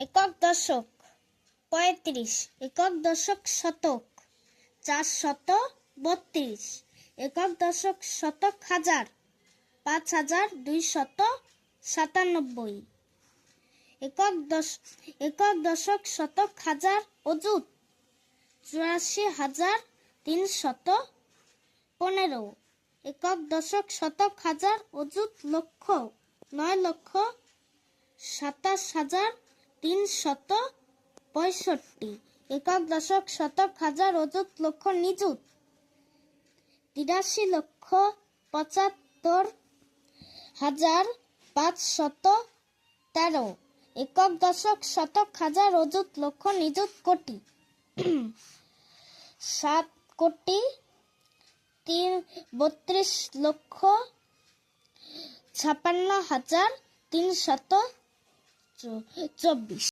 একক দশক, পঁয়ত্রিশ। একক দশক শতক, চার শত বত্রিশ। একক দশক শতক হাজার, পাঁচ হাজার দুই শত সাতানব্বই। একক দশ, একক দশক শতক হাজার অযুত, চুরাশি হাজার তিন শত পনেরো। একক দশক শতক হাজার অযুত লক্ষ, নয় লক্ষ সাতাশ হাজার তিন শত পঁয়ষট্টি একক দশক শতক হাজার অযুত লক্ষ নিযুত, তিরাশি লক্ষ পঁচাত্তর হাজার পাঁচ শত তেরো একক দশক শতক হাজার অযুত লক্ষ নিযুত কোটি, সাত কোটি তিন, বত্রিশ লক্ষ ছাপান্ন হাজার তিনশত 这这比。